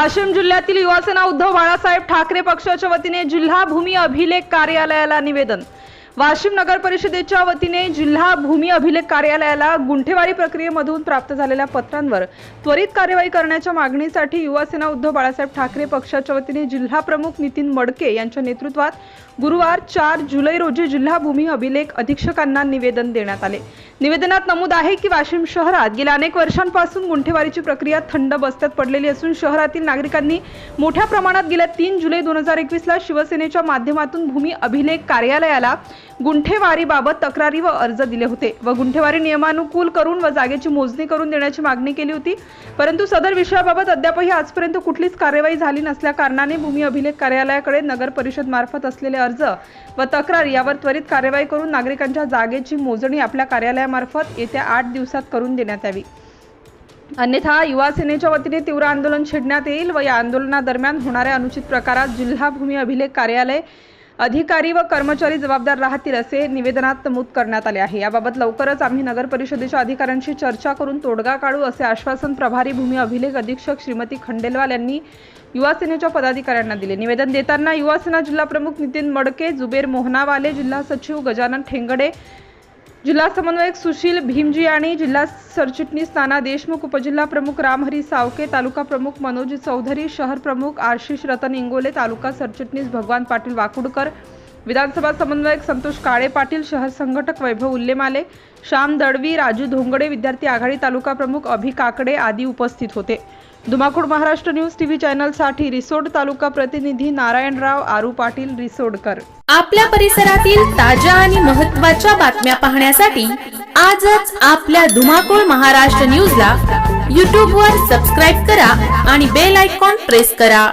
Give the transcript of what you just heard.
वाशिम जिल्ह्यातील युवासेना उद्धव बाळासाहेब ठाकरे पक्षाच्या वतीने जिल्हा भूमी अभिलेख कार्यालयाला निवेदन. वाशिम नगर परिषदेच्या वतीने जिल्हा भूमी अभिलेख कार्यालयाला गुंठेवारी प्रक्रियेमधून प्राप्त झालेल्या पत्रांवर त्वरित कार्यवाही करण्याच्या मागणीसाठी युवासेना उद्धव बाळासाहेब ठाकरे पक्षाच्या वतीने जिल्हा प्रमुख नितीन मडके यांच्या नेतृत्वात गुरुवार चार जुलै रोजी जिल्हा भूमी अभिलेख अधीक्षकांना निवेदन देण्यात आले. निवेदनात नमूद आहे की वाशिम शहरात गेल्या अनेक वर्षांपासून गुंठेवारीची प्रक्रिया थंड बस्त्यात पडलेली असून शहरातील नागरिकांनी मोठ्या प्रमाणात गेल्या तीन जुलै दोन हजार एकवीसला शिवसेनेच्या माध्यमातून भूमी अभिलेख कार्यालयाला गुंठेवारीबाबत तक्रारी व अर्ज दिले होते व गुंठेवारी नियमानुकूल करून व जागेची मोजणी करून देण्याची मागणी केली होती. परंतु सदर विषयाबाबत अद्यापही आजपर्यंत कुठलीच कार्यवाही झाली नसल्या कारणाने भूमी अभिलेख कार्यालयाकडे नगर परिषद मार्फत असलेले अर्ज व तक्रार यावर त्वरित कार्यवाही करून नागरिकांच्या जागेची मोजणी आपल्या कार्यालयामार्फत येत्या आठ दिवसात करून देण्यात यावी. अन्यथा युवा सेनेच्या वतीने तीव्र आंदोलन छेडण्यात येईल व या आंदोलनादरम्यान होणाऱ्या अनुचित प्रकारात जिल्हा भूमी अभिलेख कार्यालय अधिकारी व कर्मचारी जबाबदार राहतील असे निवेदनात नमूद करण्यात आले आहे. याबाबत लवकरच आम्ही नगर परिषदेच्या अधिकाऱ्यांशी चर्चा करून तोडगा काढू असे आश्वासन प्रभारी भूमी अभिलेख अधीक्षक श्रीमती खंडेलवाल यांनी युवासेनेच्या पदाधिकाऱ्यांना दिले. निवेदन देताना युवासेना जिल्हाप्रमुख नितीन मडके जुबेर मोहनावाले जिल्हा सचिव गजानन ठेंगडे जिल्हा समन्वयक सुशील भीमजी आणि जिल्हा सरचिटणीस नाना देशमुख उपजिल्हा प्रमुख रामहरी सावके तालुका प्रमुख मनोज चौधरी शहर प्रमुख आशिष रतन इंगोले तालुका सरचिटणीस भगवान पाटील वाकुडकर विधानसभा समन्वयक संतोष काळे पाटील शहर संघटक वैभव उल्लेमाले श्याम दडवी राजू धोंगडे विद्यार्थी आघाडी तालुका प्रमुख अभि काकडे आदी उपस्थित होते. धुमाकूळ महाराष्ट्र न्यूज टीव्ही चॅनलसाठी रिसोड तालुका प्रतिनिधी नारायणराव आरू पाटील रिसोडकर. आपल्या परिसरातील ताज्या आणि महत्त्वाच्या बातम्या पाहण्यासाठी आजच आपल्या धुमाकूळ महाराष्ट्र न्यूजला यूट्यूबवर वर सबस्क्राईब करा आणि बेल आयकॉन प्रेस करा.